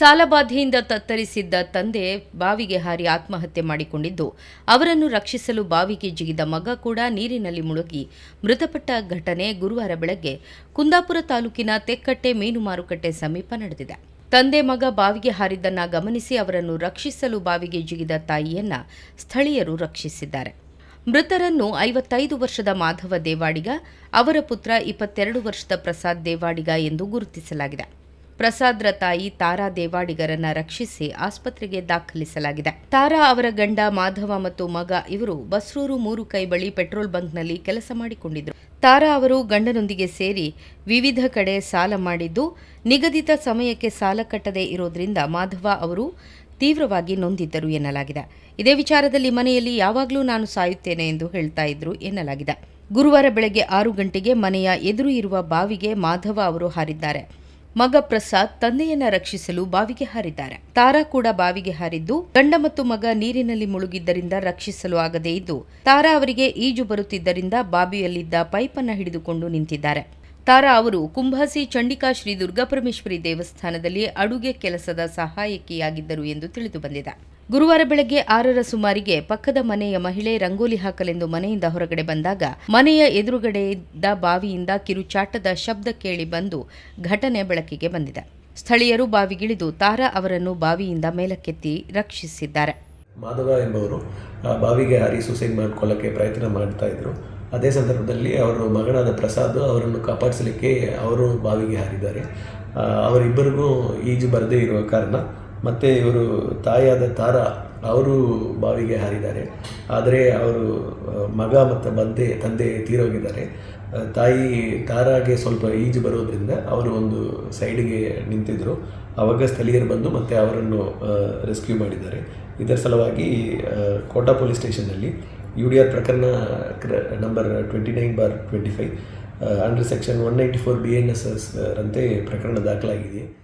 ಸಾಲಬಾಧೆಯಿಂದ ತತ್ತರಿಸಿದ್ದ ತಂದೆ ಬಾವಿಗೆ ಹಾರಿ ಆತ್ಮಹತ್ಯೆ ಮಾಡಿಕೊಂಡಿದ್ದು, ಅವರನ್ನು ರಕ್ಷಿಸಲು ಬಾವಿಗೆ ಜಿಗಿದ ಮಗ ಕೂಡ ನೀರಿನಲ್ಲಿ ಮುಳುಗಿ ಮೃತಪಟ್ಟ ಘಟನೆ ಗುರುವಾರ ಬೆಳಗ್ಗೆ ಕುಂದಾಪುರ ತಾಲೂಕಿನ ತೆಕ್ಕಟ್ಟೆ ಮೀನು ಮಾರುಕಟ್ಟೆ ಸಮೀಪ ನಡೆದಿದೆ. ತಂದೆ ಮಗ ಬಾವಿಗೆ ಹಾರಿದ್ದನ್ನ ಗಮನಿಸಿ ಅವರನ್ನು ರಕ್ಷಿಸಲು ಬಾವಿಗೆ ಜಿಗಿದ ತಾಯಿಯನ್ನ ಸ್ಥಳೀಯರು ರಕ್ಷಿಸಿದ್ದಾರೆ. ಮೃತರನ್ನು ಐವತ್ತೈದು ವರ್ಷದ ಮಾಧವ ದೇವಾಡಿಗ, ಅವರ ಪುತ್ರ ಇಪ್ಪತ್ತೆರಡು ವರ್ಷದ ಪ್ರಸಾದ್ ದೇವಾಡಿಗ ಎಂದು ಗುರುತಿಸಲಾಗಿದೆ. ಪ್ರಸಾದ್ರ ತಾಯಿ ತಾರಾ ದೇವಾಡಿಗರನ್ನ ರಕ್ಷಿಸಿ ಆಸ್ಪತ್ರೆಗೆ ದಾಖಲಿಸಲಾಗಿದೆ. ತಾರಾ ಅವರ ಗಂಡ ಮಾಧವ ಮತ್ತು ಮಗ ಇವರು ಬಸ್ರೂರು ಮೂರು ಕೈ ಬಳಿ ಪೆಟ್ರೋಲ್ ಬಂಕ್ನಲ್ಲಿ ಕೆಲಸ ಮಾಡಿಕೊಂಡಿದ್ದರು ತಾರಾ ಅವರು ಗಂಡನೊಂದಿಗೆ ಸೇರಿ ವಿವಿಧ ಕಡೆ ಸಾಲ ಮಾಡಿದ್ದು, ನಿಗದಿತ ಸಮಯಕ್ಕೆ ಸಾಲ ಕಟ್ಟದೇ ಇರೋದ್ರಿಂದ ಮಾಧವ ಅವರು ತೀವ್ರವಾಗಿ ನೊಂದಿದ್ದರು ಎನ್ನಲಾಗಿದೆ. ಇದೇ ವಿಚಾರದಲ್ಲಿ ಮನೆಯಲ್ಲಿ ಯಾವಾಗಲೂ ನಾನು ಸಾಯುತ್ತೇನೆ ಎಂದು ಹೇಳ್ತಾ ಇದ್ರು ಎನ್ನಲಾಗಿದೆ. ಗುರುವಾರ ಬೆಳಗ್ಗೆ ಆರು ಗಂಟೆಗೆ ಮನೆಯ ಎದುರು ಇರುವ ಬಾವಿಗೆ ಮಾಧವ ಅವರು ಹಾರಿದ್ದಾರೆ. ಮಗ ಪ್ರಸಾದ್ ತಂದೆಯನ್ನ ರಕ್ಷಿಸಲು ಬಾವಿಗೆ ಹಾರಿದ್ದಾರೆ. ತಾರಾ ಕೂಡ ಬಾವಿಗೆ ಹಾರಿದ್ದು, ಗಂಡ ಮತ್ತು ಮಗ ನೀರಿನಲ್ಲಿ ಮುಳುಗಿದ್ದರಿಂದ ರಕ್ಷಿಸಲು ಆಗದೇ ಇದ್ದು, ತಾರಾ ಅವರಿಗೆ ಈಜು ಬರುತ್ತಿದ್ದರಿಂದ ಬಾವಿಯಲ್ಲಿದ್ದ ಪೈಪನ್ನು ಹಿಡಿದುಕೊಂಡು ನಿಂತಿದ್ದಾರೆ. ತಾರಾ ಅವರು ಕುಂಭಾಸಿ ಚಂಡಿಕಾ ಶ್ರೀ ದುರ್ಗಾಪರಮೇಶ್ವರಿ ದೇವಸ್ಥಾನದಲ್ಲಿ ಅಡುಗೆ ಕೆಲಸದ ಸಹಾಯಕಿಯಾಗಿದ್ದರು ಎಂದು ತಿಳಿದು ಬಂದಿದೆ. ಗುರುವಾರ ಬೆಳಗ್ಗೆ ಆರರ ಸುಮಾರಿಗೆ ಪಕ್ಕದ ಮನೆಯ ಮಹಿಳೆ ರಂಗೋಲಿ ಹಾಕಲೆಂದು ಮನೆಯಿಂದ ಹೊರಗಡೆ ಬಂದಾಗ ಮನೆಯ ಎದುರುಗಡೆಯಿದ್ದ ಬಾವಿಯಿಂದ ಕಿರುಚಾಟದ ಶಬ್ದ ಕೇಳಿ ಬಂದು ಘಟನೆ ಬೆಳಕಿಗೆ ಬಂದಿದೆ. ಸ್ಥಳೀಯರು ಬಾವಿಗಿಳಿದು ತಾರಾ ಅವರನ್ನು ಬಾವಿಯಿಂದ ಮೇಲಕ್ಕೆತ್ತಿ ರಕ್ಷಿಸಿದ್ದಾರೆ. ಮಾಧವ ಎಂಬವರು ಬಾವಿಗೆ ಹಾರಿ ಸೂಸೈಡ್ ಮಾಡಿಕೊಳ್ಳಕ್ಕೆ ಪ್ರಯತ್ನ ಮಾಡ್ತಾ ಇದ್ರು. ಅದೇ ಸಂದರ್ಭದಲ್ಲಿ ಅವರು ಮಗನಾದ ಪ್ರಸಾದ್ ಅವರನ್ನು ಕಾಪಾಡಿಸಲಿಕ್ಕೆ ಅವರು ಬಾವಿಗೆ ಹಾರಿದ್ದಾರೆ. ಅವರಿಬ್ಬರಿಗೂ ಈಜು ಬರದೇ ಇರುವ ಕಾರಣ ಮತ್ತು ಇವರು ತಾಯಿಯಾದ ತಾರಾ, ಅವರು ಬಾವಿಗೆ ಹಾರಿದ್ದಾರೆ. ಆದರೆ ಅವರು ಮಗ ಮತ್ತು ಬಂದೆ, ತಂದೆ ತೀರೋಗಿದ್ದಾರೆ. ತಾಯಿ ತಾರಾಗೆ ಸ್ವಲ್ಪ ಈಜು ಬರೋದ್ರಿಂದ ಅವರು ಒಂದು ಸೈಡಿಗೆ ನಿಂತಿದ್ದರು ಆವಾಗ ಸ್ಥಳೀಯರು ಬಂದು ಮತ್ತೆ ಅವರನ್ನು ರೆಸ್ಕ್ಯೂ ಮಾಡಿದ್ದಾರೆ. ಇದರ ಸಲುವಾಗಿ ಕೋಟಾ ಪೊಲೀಸ್ ಸ್ಟೇಷನ್ನಲ್ಲಿ ಯು ಡಿ ಆರ್ ಪ್ರಕರಣ ಕ್ರ- number twenty nine bar twenty five under section one ninety four B N S S ರಂತೆ ಪ್ರಕರಣ ದಾಖಲಾಗಿದೆ.